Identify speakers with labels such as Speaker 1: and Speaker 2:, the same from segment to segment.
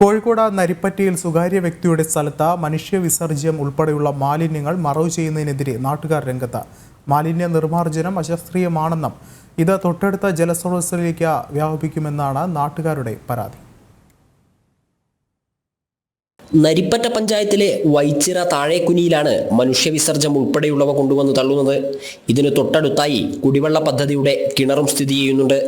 Speaker 1: കോഴിക്കോട് നരിപ്പറ്റയിൽ സ്വകാര്യ വ്യക്തിയുടെ സ്ഥലത്ത് മനുഷ്യ വിസർജ്യം ഉൾപ്പെടെയുള്ള മാലിന്യങ്ങൾ മറവ് ചെയ്യുന്നതിനെതിരെ നാട്ടുകാർ രംഗത്ത്. മാലിന്യ നിർമ്മാർജനം അശാസ്ത്രീയമാണെന്നും ഇത് തൊട്ടടുത്ത ജലസ്രോതസ്സിലേക്ക് വ്യാപിക്കുമെന്നാണ് നാട്ടുകാരുടെ പരാതി.
Speaker 2: നരിപ്പറ്റ പഞ്ചായത്തിലെ വൈച്ചിറ താഴേക്കുനിയിലാണ് മനുഷ്യവിസർജം ഉൾപ്പെടെയുള്ളവ കൊണ്ടുവന്ന് തള്ളുന്നത്. ഇതിന് തൊട്ടടുത്തായി കുടിവെള്ള പദ്ധതിയുടെ കിണറും സ്ഥിതി ചെയ്യുന്നുണ്ട്.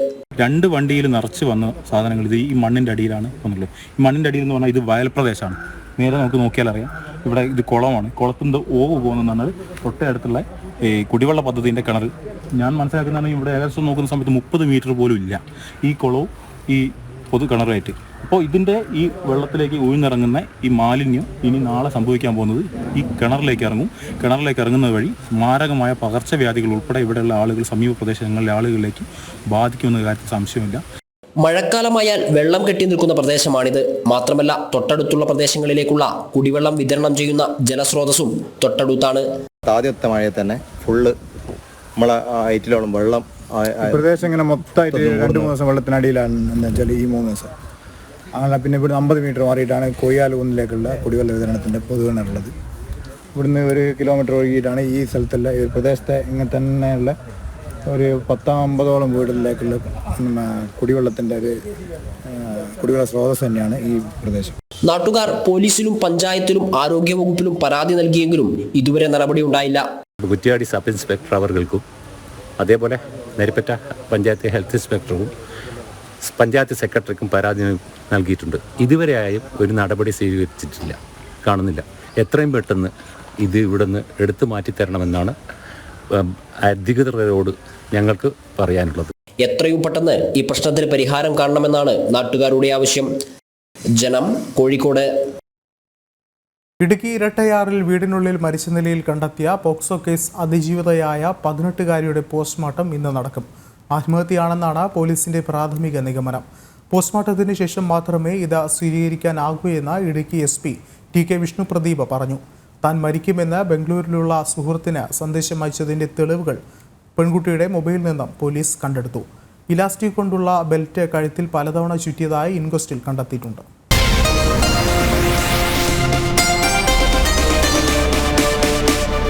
Speaker 3: രണ്ട് വണ്ടിയിൽ നിറച്ച് വന്ന സാധനങ്ങൾ ഇത് ഈ മണ്ണിന്റെ അടിയിലാണ് വന്നുള്ളത് ഈ മണ്ണിന്റെ അടിയിൽ എന്ന് പറഞ്ഞാൽ ഇത് വയൽ പ്രദേശമാണ്. നേരെ നമുക്ക് നോക്കിയാൽ അറിയാം. ഇവിടെ ഇത് കുളമാണ്. കുളത്തിന്റെ ഓവ് പോകുന്നതാണ് തൊട്ടടുത്തുള്ള ഈ കുടിവെള്ള പദ്ധതിന്റെ കിണർ. ഞാൻ മനസ്സിലാക്കുന്നതാണ് ഇവിടെ ഏകദേശം നോക്കുന്ന സമയത്ത് മുപ്പത് മീറ്റർ പോലും ഇല്ല. ഈ കുളവും ഈ പൊതു കിണറുമായിട്ട് അപ്പോൾ ഇതിന്റെ ഈ വെള്ളത്തിലേക്ക് ഒഴിഞ്ഞിറങ്ങുന്ന ഈ മാലിന്യം ഇനി നാളെ സംഭവിക്കാൻ പോകുന്നത് ഈ കിണറിലേക്ക് ഇറങ്ങും. കിണറിലേക്ക് ഇറങ്ങുന്നത് വഴി മാരകമായ പകർച്ചവ്യാധികൾ ഉൾപ്പെടെ ഇവിടെയുള്ള ആളുകൾ സമീപ പ്രദേശങ്ങളിലെ ആളുകളിലേക്ക് ബാധിക്കുമെന്ന കാര്യത്തിൽ സംശയമില്ല.
Speaker 2: മഴക്കാലമായാൽ വെള്ളം കെട്ടി നിൽക്കുന്ന പ്രദേശമാണിത്. മാത്രമല്ല തൊട്ടടുത്തുള്ള പ്രദേശങ്ങളിലേക്കുള്ള കുടിവെള്ളം വിതരണം ചെയ്യുന്ന ജലസ്രോതസ്സും തൊട്ടടുത്താണ്.
Speaker 4: ആദ്യത്തെ മഴയിൽ തന്നെ ഫുള്ള് നമ്മളെ ഐറ്റിലോളം വെള്ളം
Speaker 5: പ്രദേശം ഇങ്ങനെ മൊത്തമായിട്ട് രണ്ട് മൂന്ന്. ദിവസം വെള്ളത്തിനടിയിലാണ് എന്താ വെച്ചാൽ ഈ മൂന്ന് ദിവസം. അങ്ങനെ പിന്നെ ഇവിടെ അമ്പത് മീറ്റർ മാറിയിട്ടാണ് കൊയ്യാൽ കുന്നിലേക്കുള്ള കുടിവെള്ള വിതരണത്തിന്റെ പൊതുകിണറുള്ളത്. ഇവിടുന്ന് ഒരു കിലോമീറ്റർ ഒഴുകിയിട്ടാണ് ഈ സ്ഥലത്തുള്ള ഈ പ്രദേശത്തെ ഇങ്ങനെ തന്നെയുള്ള ഒരു പത്താം അമ്പതോളം വീടുകളിലേക്കുള്ള ഉം, ആ, കുടിവെള്ളത്തിന്റെ ഒരു കുടിവെള്ള സ്രോതസ് തന്നെയാണ് ഈ പ്രദേശം.
Speaker 2: നാട്ടുകാർ പോലീസിലും പഞ്ചായത്തിലും ആരോഗ്യ വകുപ്പിലും പരാതി നൽകിയെങ്കിലും ഇതുവരെ നടപടി ഉണ്ടായില്ല
Speaker 6: കുറ്റിയാടി സബ് ഇൻസ്പെക്ടർ അവർക്കും അതേപോലെ നരിപ്പറ്റ പഞ്ചായത്ത് ഹെൽത്ത് ഇൻസ്പെക്ടറും പഞ്ചായത്ത് സെക്രട്ടറിക്കും പരാതി നൽകിയിട്ടുണ്ട്. ഇതുവരെയായും ഒരു നടപടി സ്വീകരിച്ചിട്ടില്ല. കാണുന്നില്ല. എത്രയും പെട്ടെന്ന് ഇത് ഇവിടെ നിന്ന് എടുത്തു മാറ്റിത്തരണമെന്നാണ് അധികൃതരോട് ഞങ്ങൾക്ക് പറയാനുള്ളത്.
Speaker 2: എത്രയും പെട്ടെന്ന് ഈ പ്രശ്നത്തിന് പരിഹാരം കാണണമെന്നാണ് നാട്ടുകാരുടെ ആവശ്യം. ജനം കോഴിക്കോട്
Speaker 1: ഇടുക്കി ഇരട്ടയാറിൽ വീടിനുള്ളിൽ മരിച്ച നിലയിൽ കണ്ടെത്തിയ പോക്സോ കേസ് അതിജീവിതയായ പതിനെട്ടുകാരിയുടെ പോസ്റ്റ്മോർട്ടം ഇന്ന് നടക്കും. ആത്മഹത്യയാണെന്നാണ് പോലീസിന്റെ പ്രാഥമിക നിഗമനം. പോസ്റ്റ്മോർട്ടത്തിന് ശേഷം മാത്രമേ ഇത് സ്ഥിരീകരിക്കാനാകൂ എന്ന് Idukki S P T K Vishnu Pradeep പറഞ്ഞു. താൻ മരിക്കുമെന്ന് ബംഗളൂരിലുള്ള സുഹൃത്തിന് സന്ദേശം അയച്ചതിന്റെ തെളിവുകൾ പെൺകുട്ടിയുടെ മൊബൈലിൽ നിന്നും പോലീസ് കണ്ടെടുത്തു. ഇലാസ്റ്റിക് കൊണ്ടുള്ള ബെൽറ്റ് കഴുത്തിൽ പലതവണ ചുറ്റിയതായി ഇൻക്വസ്റ്റിൽ കണ്ടെത്തിയിട്ടുണ്ട്.